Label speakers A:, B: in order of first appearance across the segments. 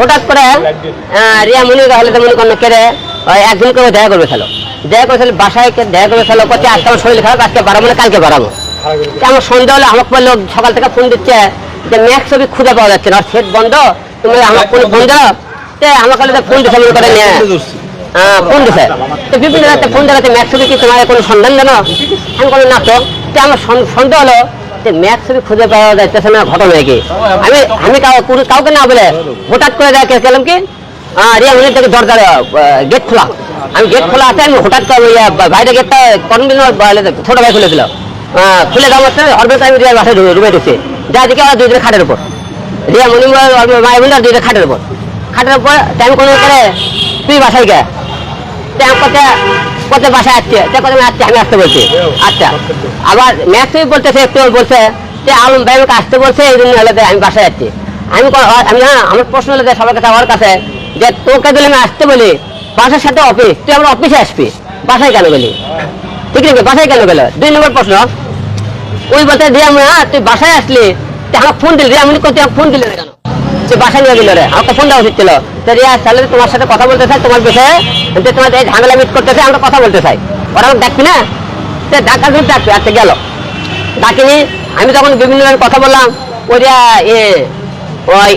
A: হঠাৎ করে রিয়া মনে হলে তো মনে করেন কেড়ে একদিন করে দেখা করবে ফেলো দেখা করে ফেলো বাসায় দেখা করে ফেলো করছে আজকে আমার শরীর খারাপ আজকে বাড়াবো না কালকে বাড়াবো আমার সন্ধ্যা হলে আমাকে বলল সকাল থেকে ফোন দিচ্ছে যে ম্যাক্স ছবি খুঁজে পাওয়া যাচ্ছে না। সেট বন্ধ তুমি আমার ফোন ফোন দাও আমাকে ফোন দিচ্ছে মনে করে নিয়ে হ্যাঁ, ফোন দিছে। তো বিভিন্ন ফোন দেখাতে ম্যাক্স ছবি কি তোমার কোনো সন্ধান জানো? আমি বলি না তো আমার সন- সন্দেহ হলো যে ছবি খুঁজে পাওয়া যাইতেছে না ঘটনা কি? আমি আমি কাউকে না বলে হঠাৎ করে দেখে গেলাম কি? রিয়া মনে থেকে দরজা গেট খোলা। আমি গেট খোলা আছে আমি হঠাৎ করে বাইরে গেটটা কোন দিন ছোট ভাই খুলেছিল আহ, খুলে দেওয়া মাত্র হরবে আমি বাসায় রুমে ঢুকছি যা দেখি ওরা দুইজনে খাটের উপর। রিয়া মনি মায়ের বোন আর দুইটা খাটের উপর। খাটের উপর টাইম কোনো তুই বাসায় গে। কত কত বাসায় আসছে? তে কত আসছে, আমি আসতে বলছি। আচ্ছা আবার ম্যাক্সিম বলতেছে, একটু বলছে, যে আলম ভাই আমাকে আসতে বলছে, এই জন্য হলে আমি বাসায় যাচ্ছি। আমি আমি না আমার প্রশ্ন হলো সবার কাছে, আমার কাছে, যে তোকে দিলে আমি আসতে বলি, বাসার সাথে অফিস তুই আমার অফিসে আসবি? বাসায় কেন গেলি? ঠিক আছে, বাসায় কেন গেল? দুই নম্বর প্রশ্ন। ওই বলতে দিয়ে আমি হ্যাঁ তুই বাসায় আসলি তুই আমাকে ফোন দিলি আমি করতে ফোন দিলি না কেন? তুই বাসায় নিয়ে গেল রে। আমাকে ফোন দেওয়া উচিত ছিল। তো রিয়া, তাহলে তোমার সাথে কথা বলতে চাই, তোমার বিষয়ে যে তোমার এই ঝামেলা মিট করতে চাই আমরা কথা বলতে চাই। ওরা আমাকে ডাকবি না? সে ডাকবি আচ্ছা গেল। ডাকিনি, আমি তখন বিভিন্ন কথা বললাম। ওরিয়া এ ওই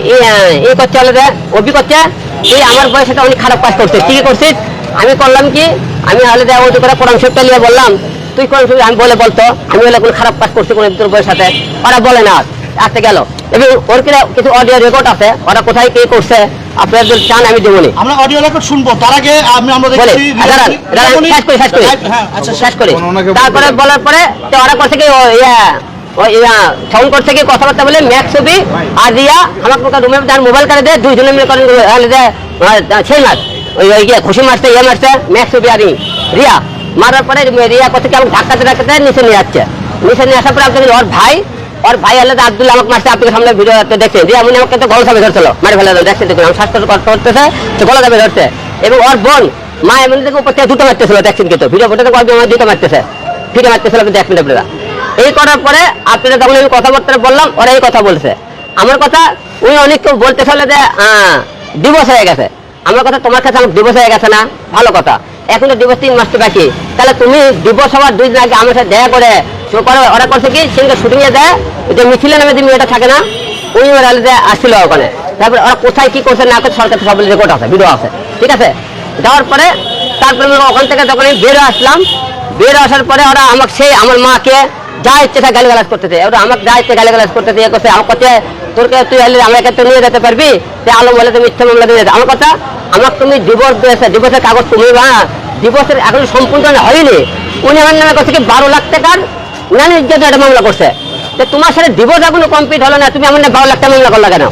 A: এ করছে হলো যে অভি করছে? এই আমার বয়সে অনেক খারাপ কাজ করছে। কি করছিস? আমি করলাম কি? আমি হলে যে ওই করে কোরআন শরীফটা নিয়ে বললাম। তুই কোরআন শরীফ আমি বলে বলতো। আমি হলে কোনো খারাপ কাজ করছি কোনো তোর বইয়ের সাথে। ওরা বলে না। আসতে গেল। এবং ওর কিনা কিছু অডিও রেকর্ড আছে ওরা কোথায় কে করছে আপনারা যদি চান আমি দেবনি।
B: আমরা অডিও রেকর্ড শুনব তার আগে আমি আমরা দেখছি
A: দাঁড়ান দাঁড়ান শেষ করি শেষ করি।
B: হ্যাঁ আচ্ছা
A: শেষ করি। তারপরে বলার পরে তো ওরা করছে কি ও ইয়া ও ইয়া ফোন কথাবার্তা বলে ম্যাক্স ছবি আর রিয়া আমার রুমে মোবাইল কাটে দেয় দুইজনে মিলে করেন সেই মাস ওই ওই ইয়ে খুশি মারছে ইয়ে মারছে ম্যাক্স ছবি আর রিয়া মারার পরে রিয়া করছে কি আমাকে ধাক্কাতে ধাক্কাতে নিচে নিয়ে যাচ্ছে। নিচে নিয়ে আসার পরে আপনি ওর ভাই ওর ভাই আলাদা আব্দুল আমাকে মারছে আপনাকে সামনে ভিডিও দেখছে রিয়া মনে আমাকে তো গলা চাপে ধরছিল মারি ফেলে দেখছে দেখুন আমি স্বাস্থ্য করতেছে, তো গলা চাপে ধরছে এবং ওর বোন, মা এমনি থেকে উপর থেকে দুটো মারতেছিল, দেখছেন কিন্তু। ভিডিও ফটো থেকে আমার দুটো মারতেছে। ফিরে মারতেছিল, আপনি দেখবেন আপনারা। এই করার পরে আপনারা তখন আমি কথাবার্তা বললাম, ওরা এই কথা বলছে। আমার কথা, উনি অনেক কেউ বলতে চলে যে ডিভোর্স হয়ে গেছে। আমার কথা তোমার কাছে আমার ডিভোর্স হয়ে গেছে না? ভালো কথা। এখন তো ডিভোর্স তিন মাস তো বাকি। তাহলে তুমি ডিভোর্স হওয়ার দুই দিন আগে আমার সাথে দেখা করে তো করে ওরা করছে কি? সেদিনকে শুটিং এ দেয় যে মিছিলে নামে যে মেয়েটা থাকে না, ওই যে আসছিল ওখানে। তারপরে ওরা কোথায় কি করছে না করছে সরকার সব রেকর্ড আছে ভিডিও আছে। ঠিক আছে? যাওয়ার পরে তারপরে ওখান থেকে যখন আমি বেরো আসলাম, বের আসার পরে ওরা আমাকে সেই আমার মাকে যা ইচ্ছে তা গালিগালাজ করতেছে ওরা আমাকে যা ইচ্ছে গালিগালাজ করতেছে ইয়ে করছে আমার কাছে তোরকে তুই হলে আমাকে তো নিয়ে যেতে পারবি? সে আলো বলে তুমি ইচ্ছে মামলা দিয়ে আমার কথা আমাকে তুমি ডিভোর্স দিয়েছে ডিভোর্সের কাগজ তুমি বা ডিভোর্সের এখন সম্পূর্ণ হয়নি। উনি আমার নামে করছে কি, বারো লাখ টাকার নানি ইজ্জত একটা মামলা করছে। তো তোমার সাথে ডিভোর্স এখনও কমপ্লিট হলো না, তুমি আমার বারো লাখ টাকা মামলা করলা কেন?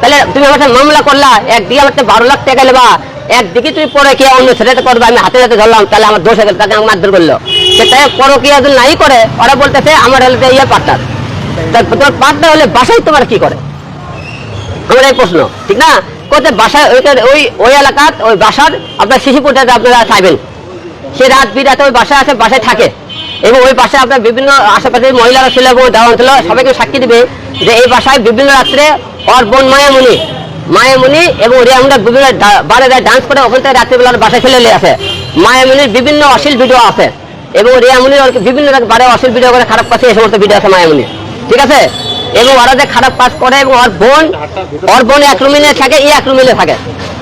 A: তাহলে তুমি আমার সাথে মামলা করলা, একদিকে আমার সাথে বারো লাখ টাকা নেবা একদিকে তুমি পরে কি অন্য ছেলেটা করবে, আমি হাতে হাতে ধরলাম, তাহলে আমার দোষ গেল তাকে আমার মারধর করল। সেটাই পরো কি যদি নাই করে, ওরা বলতেছে আমার হলে ইয়ে পার্টনার তোমার পার্টনার হলে বাসায় তোমার কি করে? আমার এই প্রশ্ন, ঠিক না? কোথায় বাসায় ওইখানে ওই ওই এলাকাত ওই বাসার আপনার শিশুপুরটা আপনারা চাইবেন। সে রাত বিরাতে ওই বাসায় আছে, বাসায় থাকে। এবং ওই বাসায় আপনার বিভিন্ন আশেপাশের মহিলারা ছিল এবং দেওয়ান ছিল, সবাইকে সাক্ষী দিবে যে এই বাসায় বিভিন্ন রাত্রে ওর বোন মায়ামণি মায়ামণি এবং রিয়ামুন্ডা বিভিন্ন বারে ডান্স করে, ওখান থেকে রাত্রিবেলা ওর বাসায় ফেলে আসে। মায়ামণির বিভিন্ন অশ্লীল ভিডিও আছে এবং রিয়ামণির ওর বিভিন্ন বারে অশ্লীল ভিডিও করে খারাপ কাছে এই সমস্ত ভিডিও আছে মায়ামণি ঠিক আছে? এবং ওরা যে খারাপ কাজ করে এবং ওর বোন ওর বোন এক রুমিনে থাকে, ই এক রুমিনে থাকে।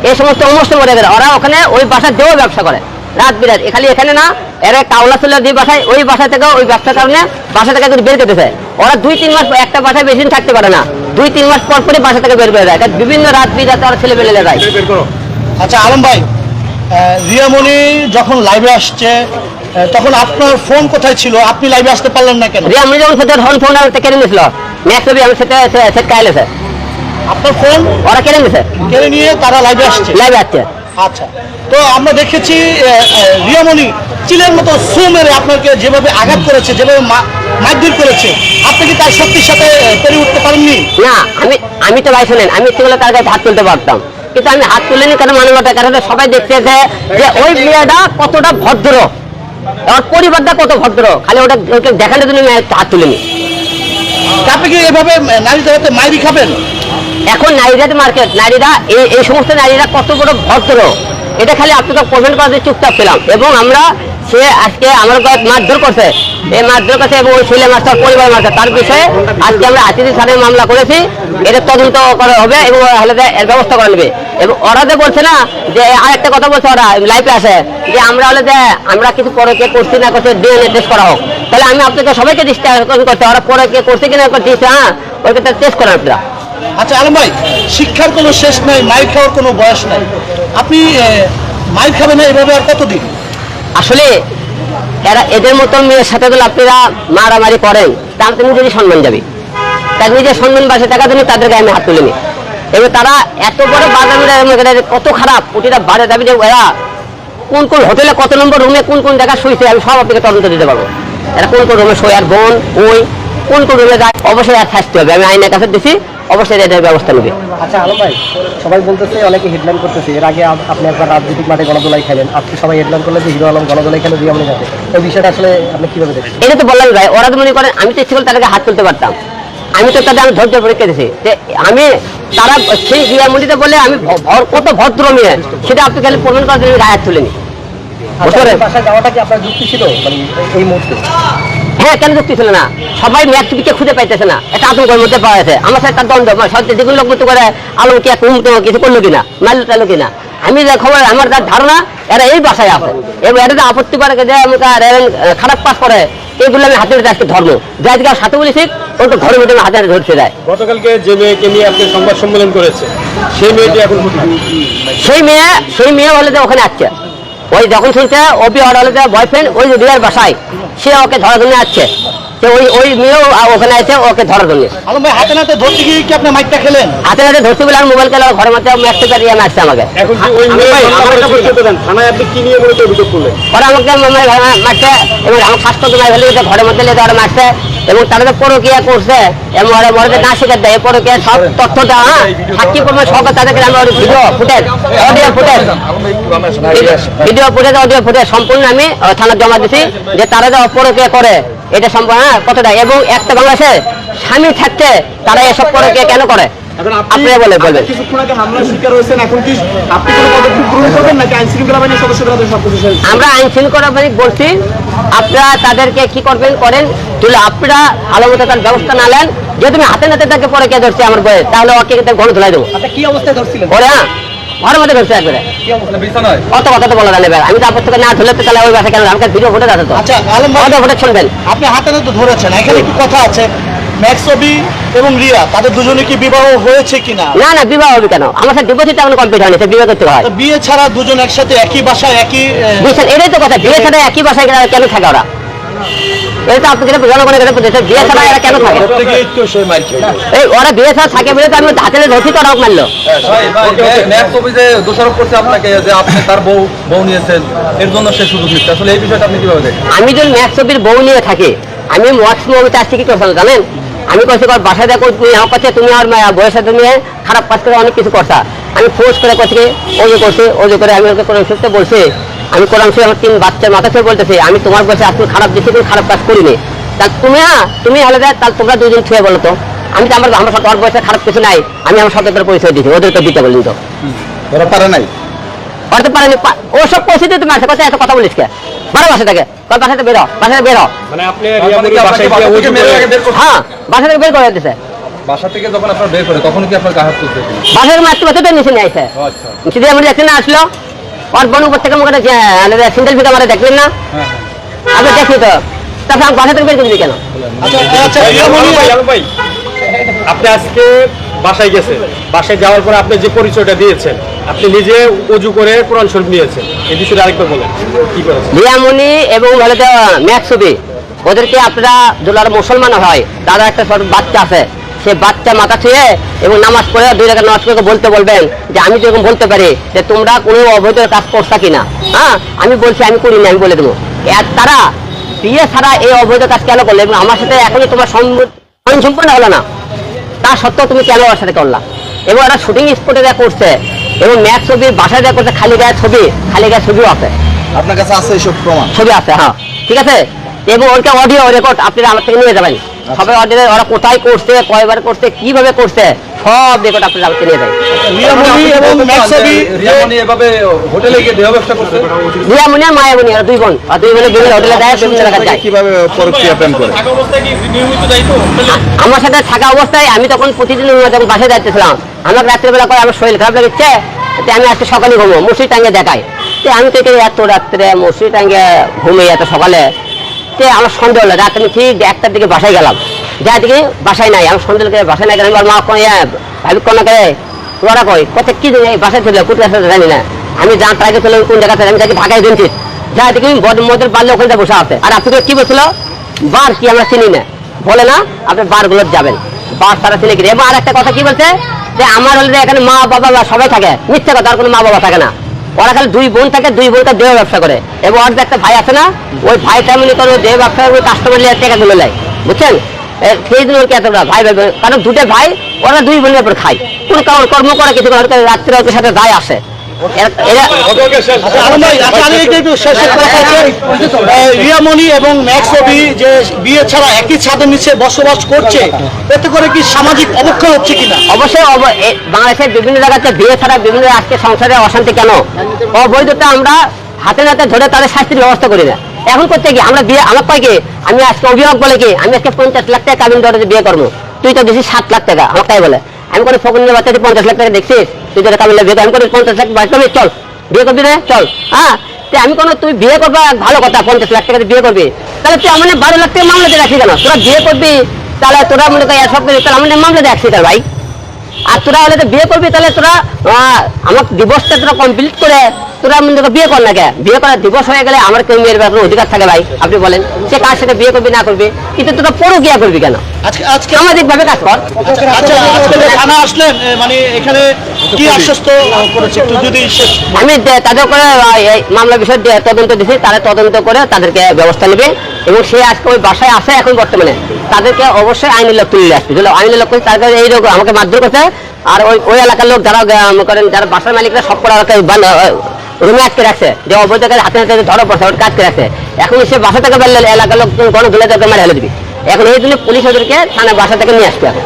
A: এই সমস্ত মরে গেলে ওরা ওখানে ওই বাসায় দেও ব্যবসা করে। রাত বিরাত। খালি এখানে না এরা কাউলা ছিল দুই বাসায় ওই বাসা থেকে ওই ব্যবসার কারণে বাসা থেকে বের করতেছে। ওরা দুই তিন মাস একটা বাসায় বেশি দিন থাকতে পারে না। দুই তিন মাস পর পরই বাসা থেকে বের করে দেয়। এটা বিভিন্ন রাত বিরাতে ওরা ছেলে বেলে যায়।
B: আচ্ছা আলম ভাই রিয়ামণি যখন লাইভে আসছে তখন আপনার ফোন কোথায় ছিল? আপনি লাইভে আসতে পারলেন না কেন?
A: রিয়া আমি যখন সেটা ফোন ফোন কেড়ে নিয়েছিল নেক্সট ছবি আমি সেটা সেট কাইলেছে
B: আপনার ফোন
A: ওরা কেড়ে নিয়েছে।
B: কেড়ে নিয়ে তারা লাইভে আসছে?
A: লাইভে আসছে।
B: আচ্ছা। তো আমরা দেখেছি রিয়ামণি চিলের মতো সু মেরে আপনাকে যেভাবে আঘাত করেছে যেভাবে মারধর করেছে আপনি কি তার শক্তির সাথে পেরে উঠতে পারেননি?
A: না আমি আমি তো ভাই শোনেন আমি ইচ্ছে তার কাছে হাত তুলতে পারতাম। কিন্তু আমি হাত তুলিনি কেন মানবতার কারণে সবাই দেখতে যে ওই মেয়েটা কতটা ভদ্র। ওর পরিবারটা কত ভদ্র। খালি ওটা দেখানোর জন্য আমি হাত তুলিনি।
B: আপনি কি এভাবে নারী জগতে মাইরি খাবেন?
A: এখন নারীদের মার্কেট নারীরা এই এই সমস্ত নারীরা কত বড় ভদ্র। এটা খালি আপনাকে কমেন্ট করাতে চুপচাপ ছিলাম। এবং আমরা সে আজকে আমার মারধর করছে। এই মারধর করছে এবং ওই ছেলে মাস্টার পরিবার মাস্টার তার বিষয়ে আজকে আমরা আতিথি স্যারের মামলা করেছি। এটা তদন্ত করা হবে এবং হলে এর ব্যবস্থা করা নেবে। এবং ওরা যে বলছে না, যে আর একটা কথা বলছে ওরা লাইফে আসে, যে আমরা হলে যে, আমরা কিছু পরে কে করছি না করছে ডিএনএ টেস্ট করা হোক। তাহলে আমি আপনাকে সবাইকে দৃষ্টি করতে ওরা পরে কে করছে কিনা দিচ্ছে হ্যাঁ? ওইটা টেস্ট করেন আপনারা।
B: আচ্ছা আলম ভাই, শিক্ষার কোনো শেষ নাই মাইর খাওয়ার কোনো বয়স নাই। আপনি মাইর খাবেন না, এভাবে আর কতদিন?
A: আসলে, এরা, এদের মতো মেয়ের সাথে যদি আপনারা মারামারি করেন তার তো নিজেরই সম্মান যাবে। তার নিজের সম্মান বাসে টাকা জন্য তাদেরকে আমি হাত তুলে তুলিনি এবার তারা এত বড় বাজার কত খারাপ, প্রতিটা বাজার দাবি যে এরা কোন কোন হোটেলে কত নম্বর রুমে কোন কোন জায়গায় শুয়েছে আমি সব আপনাকে তদন্ত দিতে পারব। এরা কোন কোন রুমে শোয়, আর বোন ওই কোন কোন রুমে যায় অবশ্যই আর থাকতে হবে। আমি আইনের কাছে দিছি অবশ্যই এটার ব্যবস্থা নেবে।
C: আচ্ছা আলম ভাই সবাই বলতেছে অনেকে হেডলাইন করতেছে। এর আগে আপনি একবার রাজনৈতিক মাঠে গণদোলাই খেলেন। আজকে সবাই হেডলাইন করলে যে হিরো আলম গণদোলাই খেলে রিয়ামনি যাবে। এই বিষয়টা আসলে আপনি কীভাবে দেখছেন?
A: এটা তো বললাম ভাই ওরা তো মনে করেন আমি তো ইচ্ছে করলে তাদেরকে হাত তুলতে পারতাম। আমি তো তাদের আমি ধৈর্য পরীক্ষা দিয়েছি যে আমি তারা সেই ক্রিয়ামন্ডিতে বলে আমি ভর- কত ভদ্র মেয়ে সেটা আপনি খালি প্রমাণ করার জন্য আমি হাত তুলিনি।
C: আচ্ছা, যাওয়াটা কি আপনার যুক্তি ছিল? মানে এই মুহূর্তে?
A: হ্যাঁ কেন যুক্তি ছিল না? সবাই ম্যাক্সিবিকে খুঁজে পাইতেছে না। এটা আতঙ্কের মধ্যে পাওয়া গেছে। আমার সাথে তার দ্বন্দ্ব। মানে সত্যি যেগুলো লোক মতো করে আলো কি এক উন্নত কিছু করল কিনা মারলো টালো কিনা। আমি যে খবর আমার যার ধারণা এরা এই বাসায় আছে। এবং এটা যে আপত্তি করে যে আমাকে খারাপ পাস করে এগুলো আমি হাতে আজকে ধর্ম যাই দিকে সাথে বলেছি ওই তো ঘরের মধ্যে হাতে ধরছে দেয়
D: গতকালকে যে মেয়েকে নিয়ে আপনি সংবাদ সম্মেলন করেছে সেই মেয়েটি এখন
A: সেই মেয়ে সেই মেয়ে বলে যে ওখানে আসছে ওই যখন শুনছে, ওপি হলে বয়ফ্রেন্ড ওই যে বিয়ের বাসায়। সে ওকে ধরা ধরে আসছে। তো ওই ওই মেয়েও ওখানে আছে ওকে ধরার জন্য।
B: আলম ভাই হাতে নাতে ধরতে গিয়ে কি আপনি মাইকটা খেলেন?
A: হাতে হাতে ধরতে বলে আর মোবাইল ঘরের মধ্যে আমি আমাকে।
D: এখন কি ওই মেয়ে আমার একটা প্রশ্ন দেন থানায় আপনি কি নিয়ে মূলত অভিযোগ করলেন?
A: ওরা আমাকে মারছে এবং আমার স্বাস্থ্য তোমায় ফেলে দিয়েছে ঘরের মধ্যে লেগে মারছে এবং তারা যে পরকিয়া করছে এবং ওরা মরে না শিকার দেয় পরকিয়া সব তথ্যটা হ্যাঁ? সাক্ষী প্রমাণ সহ তাদেরকে আমি video footage audio footage video footage audio footage সম্পূর্ণ আমি থানায় জমা দিছি যে তারা যে অপরকে করে এটা সম্পূর্ণ হ্যাঁ কতটা? এবং একটা বাংলাদেশে স্বামী থাকতে তারা এসব কেন করে? আপনি বলে
D: কোনো শেষ?
A: আমরা আইন শৃঙ্খলা বাহিনী বলছি আপনারা তাদেরকে কি করবেন করেন। তুলে আপনারা ভালো মতো তার ব্যবস্থা না নেন। যে তুমি হাতে নাতে তাকে পরে কে ধরছে আমার বয়ে তাহলে ওকে ঘরে ধুলাই দেবো।
C: কি অবস্থায় ধরছিলেন?
A: ওরে ঘরের মধ্যে ধরছে একবারে। অত কথা তো বলা যাবে আমি তো আপনার থেকে না ধরলে তো তাহলে ওই বাসা কেন? আমাকে ভিডিও ফুটে আছে তো।
B: আচ্ছা আলম ভাই
A: অডিও শুনবেন।
B: আপনি হাতে নাতে ধরেছেন এখানে একটু কথা আছে? ম্যাক্সবি এবং রিয়া তাদের দুজনে কি বিবাহ হয়েছে কিনা?
A: না না বিবাহ হবে কেন? আমার সাথে ডিপোজিট এখন কমপ্লিট হয়নি করতে হয়।
B: বিয়ে ছাড়া দুজন একসাথে একই বাসায় একই
A: এটাই তো কথা বিয়ে ছাড়া একই বাসায় কেন থাকে ওরা? এটা তো আপনি জনগণের কাছে বুঝেছেন বিয়ে ছাড়া এরা কেন থাকে? এই ওরা বিয়ে ছাড়া থাকে বলে তো আমি হাতে ধরছি তো ওরা মারলো।
E: দোষারোপ করছে আপনাকে যে আপনি তার বউ বউ নিয়েছেন এর জন্য সে সুযোগ নিচ্ছে আসলে এই বিষয়টা আপনি কীভাবে দেখেন?
A: আমি যদি ম্যাক্স ছবির বউ নিয়ে থাকি আমি ওয়াক্স মুভিতে আসছি কি করছিলাম জানেন? আমি করছি কর বাসায় দেখো তুমি আমার কাছে তুমি আর মা- বউয়ের সাথে নিয়ে খারাপ কাজ করে অনেক কিছু করছা। আমি ফোর্স করে করছি কি, ওজো করছি ওজো করে আমি ওকে কোরআন বলছি আমি কোরআন শিখে আমার তিন বাচ্চার মাথা থেকে বলতেছি আমি তোমার বয়সে আপনি খারাপ দিচ্ছি তুমি খারাপ কাজ করিনি। তা তুমি হ্যাঁ তুমি হলে দেয় তাহলে তোমরা দুজন ছুঁয়ে বলো তো। আমি তো আমার আমার সাথে বয়সে খারাপ কিছু নাই আমি আমার সততার পরিচয় দিচ্ছি ওদের তো দিতে বলিনি তো।
E: পারে নাই?
A: পারেনি ওসব পরিস্থিতি তুমি আছে কথা এত কথা বলিস কে? বারো বাসা থেকে বাসা থেকে বেরো বাসা থেকে বেরো
D: মানে আপনি
E: মানে
A: হ্যাঁ বাসা থেকে বের করে দিতেছে
E: বাসা থেকে যখন আপনার বের করে তখন কি আপনার গাহাত তুলতে
A: বাসা থেকে মারতে মারতে তো নিচে নিয়ে আসে
E: আচ্ছা।
A: আমার দেখছেন না আসলো? ওর বোন উপর থেকে মুখে সিঙ্গেল ফিটা মারে দেখলেন না?
E: হ্যাঁ হ্যাঁ।
A: আপনি দেখি তো। তারপর আমি বাসা থেকে বের করে দিবি কেন?
B: আচ্ছা আচ্ছা
D: আপনি আজকে বাসায় গেছেন। বাসায় যাওয়ার পর আপনি যে পরিচয়টা দিয়েছেন আপনি নিজে অজু করে কোরআন শরীফ নিয়েছেন। এই বিষয়টা আরেকবার বলেন, কি করেছেন?
A: এবং বলে তো ম্যাক্স ছবি ওদেরকে আপনারা মুসলমান হয়, তারা একটা ছোট বাচ্চা আছে, সে বাচ্চা মাথা ছুঁয়ে এবং নামাজ পড়ে দুই রেখা নামাজ পড়ে বলতে বলবেন যে আমি যেরকম বলতে পারি যে তোমরা কোনো অবৈধ কাজ করছা কিনা। হ্যাঁ আমি বলছি, আমি করিনি, আমি বলে দেবো। আর তারা বিয়ে ছাড়া এই অবৈধ কাজ কেন করলে? এবং আমার সাথে এখনই তোমার সম্পূর্ণ হলো না। তা সত্ত্বেও তুমি কেন আমার সাথে করলা? এবং একটা শুটিং স্পটে করছে এবং ম্যাথ ছবির বাসায় যা করছে খালি গায়ে ছবি খালি গায়ে ছবিও আছে।
E: আপনার কাছে আছে এইসব প্রমাণ?
A: ছবি আছে হ্যাঁ। ঠিক আছে? এবং ওইটা অডিও রেকর্ড আপনারা আমার থেকে নিয়ে যাবেন। সবাই অর্ডারে ওরা কোথায় করছে কয়বার করছে কীভাবে করছে সব রেকর্ড আপনার যাবতীয় নিয়ে যায়।
B: রিয়ামণি এবং ম্যাক্সবি
E: রিয়ামণি এভাবে হোটেলে গিয়ে দেহ ব্যবসা করছে?
A: রিয়ামনি আর মায়ামনি ওরা দুই বোন। আর দুই বোনে বিভিন্ন হোটেলে যায়
F: কীভাবে পরক্রিয়া প্রেম করে?
D: থাকা অবস্থায় কি নিয়মিত যাইতো হোটেলে?
A: আমার সাথে থাকা অবস্থায় আমি তখন প্রতিদিন যখন বাসায় যাচ্ছিলাম আমার রাত্রেবেলা করে আমার শরীর খারাপ লাগছে তো আমি আজকে সকালে ঘুমো মসুরি টাঙ্গে দেখাই। তো আমি তো এত রাত্রে মসুরি টাঙ্গে ঘুমিয়ে এত সকালে তো আমার সন্দেহ হলো রাত আমি ঠিক একটার দিকে বাসায় গেলাম। যা দিকে বাসায় নাই, আমার সন্দেহ করে বাসায় নাই গেলাম মা কোন ভাবি কোন করে তোরা কই? কত কি বাসায় চলে কোথায় আসলে জানি না। আমি যা ট্রাইকে চলে কোন জায়গাতে আমি তাকে ঢাকায় দিনছি যা দিকে মদের পারলে ওখানে বসে আছে। আর আপনি কি বলছিল? বার কি আমরা চিনি না। বলে না, আপনি বারগুলো যাবেন। বার তারা চিনে কি এবং আর একটা কথা কি বলছে? যে আমার হলে এখানে মা বাবা সবাই থাকে। মিথ্যা কথা, আর কোনো মা বাবা থাকে না। ওরা খালি দুই বোন থাকে, দুই বোনটা দেহ ব্যবসা করে। এবং ওর একটা ভাই আছে না, ওই ভাইটা মনে করে দেহ ব্যবসা করে কাস্টমার নিয়ে টাকা তুলে নেয়, বুঝছেন? সেই জন্য ওর কি এতটা ভাই ভাই কারণ দুটো ভাই, ওরা দুই বোনের উপর খায়। কোনো কর্ম করে কিছু রাত্রে সাথে দায় আসে।
B: আচ্ছা আচ্ছা রিয়ামণি এবং ম্যাক্সবি যে বিয়ে ছাড়া একই ছাদের নিচে বসবাস করছে এতে করে কি সামাজিক অবক্ষয় হচ্ছে কিনা?
A: অবশ্যই বাংলাদেশের বিভিন্ন জায়গাতে বিয়ে ছাড়া বিভিন্ন আজকে সংসারে অশান্তি কেন? অবৈধতা আমরা হাতে নাতে ধরে তাদের শাস্তির ব্যবস্থা করি না। এখন করতে কি আমরা বিয়ে আমার কয় কি? আমি আজকে অভিভাবক বলে কি? আমি আজকে পঞ্চাশ লাখ টাকা কাবিন ধরে বিয়ে করব। তুই তো দিছিস সাত লাখ টাকা আমার তাই বলে। আমি কোনো ফকুনের বাচ্চা পঞ্চাশ লাখ টাকা দেখছিস? তুই তোর কাবিলা বিয়ে আমি করে পঞ্চাশ লাখ বাচ্চা চল, বিয়ে করবি রে, চল। হ্যাঁ? আমি কোনো তুই বিয়ে করবা ভালো কথা, পঞ্চাশ লাখ টাকা বিয়ে করবি। তাহলে তুই আমার বারো লাখ টাকা মামলাতে রাখি কেন? তোরা বিয়ে করবি, তাহলে তোরা মনে করি সব করি তাহলে আমাদের মামলাতে রাখছি তার ভাই? আর তোরা হলে তো বিয়ে করবি, তাহলে তোরা আমার ডিভোর্সটা তোরা কমপ্লিট করে তোরা মনে বিয়ে কর না কে? বিয়ে করার ডিভোর্স হয়ে গেলে আমার কেউ মেয়ের ব্যাপারে অধিকার থাকে ভাই? আপনি বলেন সে কার সাথে বিয়ে করবি না করবি? কিন্তু তোরা পরও গিয়া করবি কেন?
B: আজকে আজকে
A: সামাজিক ভাবে কাজ কর।
B: আচ্ছা আচ্ছা, থানা আসলেন মানে এখানে কি আশ্বস্ত করেছে? একটু যদি
A: আমি তাদের করে মামলা বিষয় তদন্ত দিছি তারা তদন্ত করে তাদেরকে ব্যবস্থা নেবে। এবং সে আজকে ওই বাসায় আছে এখন বর্তমানে। তাদেরকে অবশ্যই আইনি লোক তুলে আসবে। বুঝলো? আইনি লোক তাদের এই রকম আমাকে মারধর করছে। আর ওই ওই এলাকার লোক যারা করেন যারা বাসার মালিকরা সব করে রুমে আটকে রাখছে। যে অবৈধ কাজ হাতে হাতে ধরা পড়ছে, ওর কাজ রাখছে। এখন সে বাসা থেকে বেরলে এলাকার লোকজন গণ ধুলে তাকে মারা হেলে দিবি। এখন এই জন্য পুলিশ ওদেরকে থানা বাসা থেকে নিয়ে আসবে এখন।